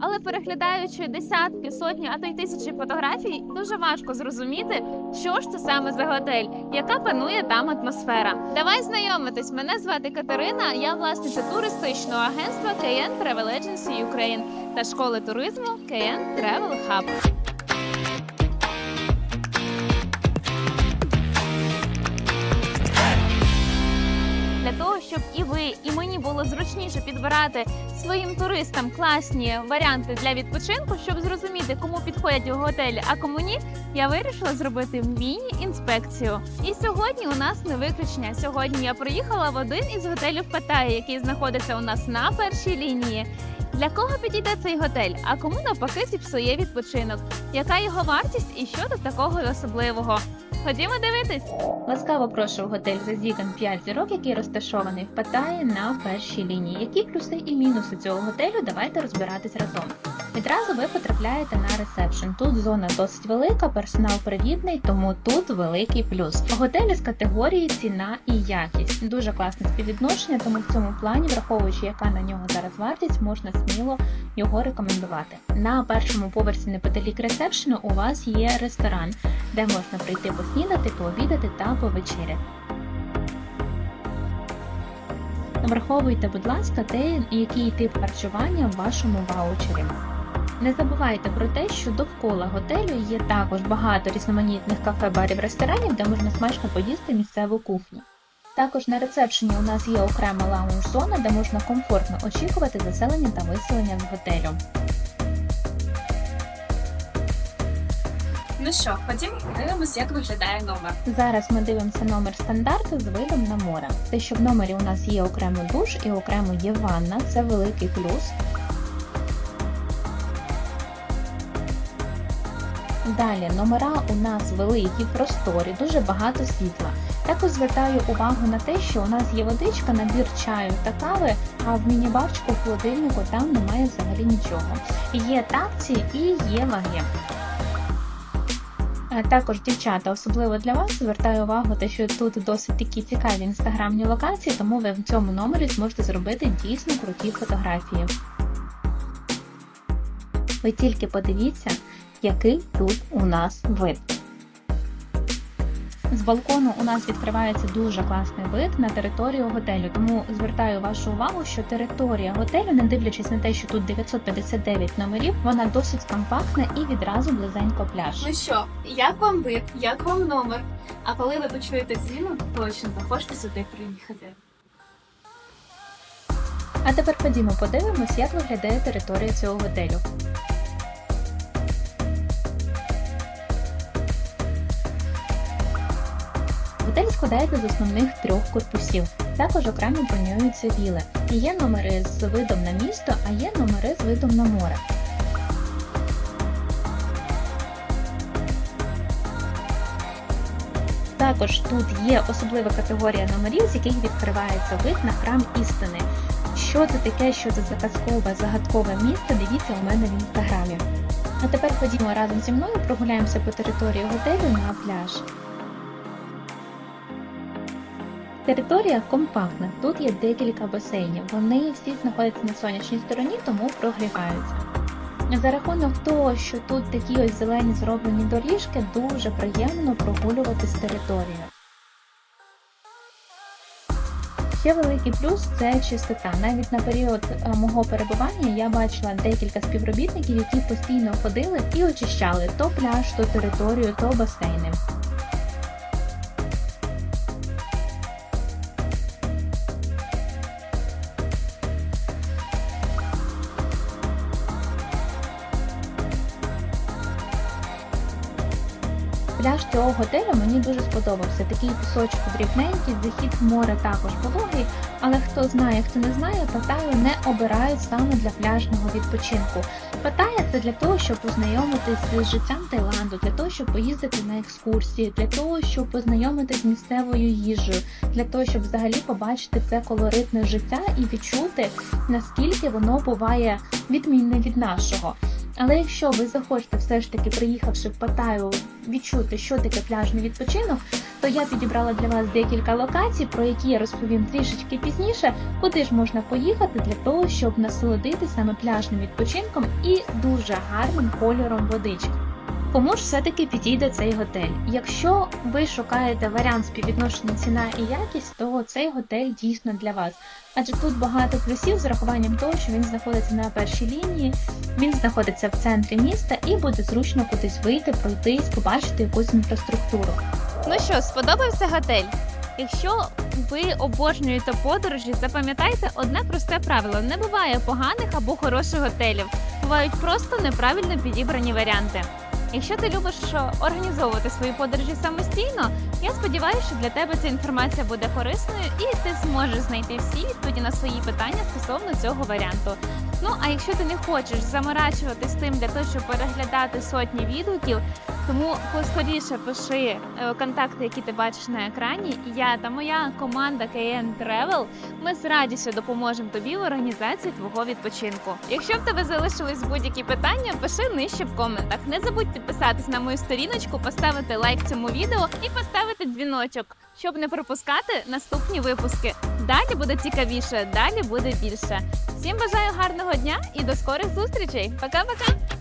Але переглядаючи десятки, сотні, а то й тисячі фотографій, дуже важко зрозуміти, що ж це саме за готель, яка панує там атмосфера. Давай знайомитись. Мене звати Катерина. Я власниця туристичного агентства KN Travel Agency Ukraine та школи туризму KN Travel Hub. Для того, щоб і ви, і мені було зручніше підбирати своїм туристам класні варіанти для відпочинку, щоб зрозуміти, кому підходять готелі, а кому ні, я вирішила зробити міні-інспекцію. І сьогодні у нас не виключення. Сьогодні я приїхала в один із готелів Паттайі, який знаходиться у нас на першій лінії. Для кого підійде цей готель, а кому навпаки зіпсує відпочинок? Яка його вартість і що тут такого особливого? Ходімо дивитись. Ласкаво прошу в готель Зазіган 5 зірок, який розташований в Паттайі на першій лінії. Які плюси і мінуси цього готелю? Давайте розбиратись разом. Відразу ви потрапляєте на ресепшн. Тут зона досить велика, персонал привітний, тому тут великий плюс. Готелі з категорії ціна і якість. Дуже класне співвідношення, тому в цьому плані, враховуючи, яка на нього зараз вартість, можна сміло його рекомендувати. На першому поверсі неподалік ресепшену у вас є ресторан, де можна прийти поснідати, пообідати та повечеряти. Враховуйте, будь ласка, те, який тип харчування в вашому ваучері. Не забувайте про те, що довкола готелю є також багато різноманітних кафе, барів, ресторанів, де можна смачно поїсти місцеву кухню. Також на рецепшені у нас є окрема лаунж-зона, де можна комфортно очікувати заселення та виселення з готелю. Ну що, ходімо подивимось, як виглядає номер. Зараз ми дивимося номер стандарту з видом на море. Те, що в номері у нас є окремо душ і окремо є ванна, це великий плюс. Далі номера у нас великі, просторі, дуже багато світла. Також звертаю увагу на те, що у нас є водичка, набір чаю та кави, а в міні-барчику в холодильнику там немає взагалі нічого. Є тапці і є ваги. Також, дівчата, особливо для вас, звертаю увагу, те, що тут досить такі цікаві інстаграмні локації, тому ви в цьому номері зможете зробити дійсно круті фотографії. Ви тільки подивіться, який тут у нас вид. З балкону у нас відкривається дуже класний вид на територію готелю, тому звертаю вашу увагу, що територія готелю, не дивлячись на те, що тут 959 номерів, вона досить компактна і відразу близенько пляж. Ну що, як вам вид, як вам номер? А коли ви почуєте дзвінок, точно захочете сюди приїхати. А тепер ходімо подивимось, як виглядає територія цього готелю. Готель складається з основних трьох корпусів. Також окремо бронюються віли. Є номери з видом на місто, а є номери з видом на море. Також тут є особлива категорія номерів, з яких відкривається вид на храм істини. Що це таке, що це за загадкове місце, дивіться у мене в інстаграмі. А тепер ходімо разом зі мною, прогуляємося по території готелю на пляж. Територія компактна, тут є декілька басейнів. Вони всі знаходяться на сонячній стороні, тому прогріваються. За рахунок того, що тут такі ось зелені зроблені доріжки, дуже приємно прогулюватись територією. Ще великий плюс це чистота. Навіть на період е, мого перебування я бачила декілька співробітників, які постійно ходили і очищали то пляж, то територію, то басейни. Пляж цього готелю мені дуже сподобався. Такий пісочок дрібненький, захід в море також пологий, але хто знає, хто не знає, Паттайю не обирають саме для пляжного відпочинку. Паттайя – це для того, щоб познайомитись з життям Таїланду, для того, щоб поїздити на екскурсії, для того, щоб познайомитись з місцевою їжею, для того, щоб взагалі побачити це колоритне життя і відчути, наскільки воно буває відмінне від нашого. Але якщо ви захочете все ж таки, приїхавши в Паттайю, відчути, що таке пляжний відпочинок, то я підібрала для вас декілька локацій, про які я розповім трішечки пізніше, куди ж можна поїхати для того, щоб насолодити саме пляжним відпочинком і дуже гарним кольором водички. Кому ж все-таки підійде цей готель? Якщо ви шукаєте варіант співвідношення ціна і якість, то цей готель дійсно для вас. Адже тут багато плюсів з урахуванням того, що він знаходиться на першій лінії, він знаходиться в центрі міста і буде зручно кудись вийти, пройтись, побачити якусь інфраструктуру. Ну що, сподобався готель? Якщо ви обожнюєте подорожі, запам'ятайте одне просте правило: не буває поганих або хороших готелів. Бувають просто неправильно підібрані варіанти. Якщо ти любиш організовувати свої подорожі самостійно, я сподіваюся, що для тебе ця інформація буде корисною і ти зможеш знайти всі відповіді на свої питання стосовно цього варіанту. Ну а якщо ти не хочеш заморачуватись тим для того, щоб переглядати сотні відгуків, тому поскоріше пиши е, контакти, які ти бачиш на екрані. І Я та моя команда KN Travel ми з радістю допоможемо тобі в організації твого відпочинку. Якщо в тебе залишились будь-які питання, пиши нижче в коментах. Не забудь підписатись на мою сторіночку, поставити лайк цьому відео і поставити дзвіночок, щоб не пропускати наступні випуски. Далі буде цікавіше, далі буде більше. Всім бажаю гарного дня і до скорих зустрічей. Пока-пока!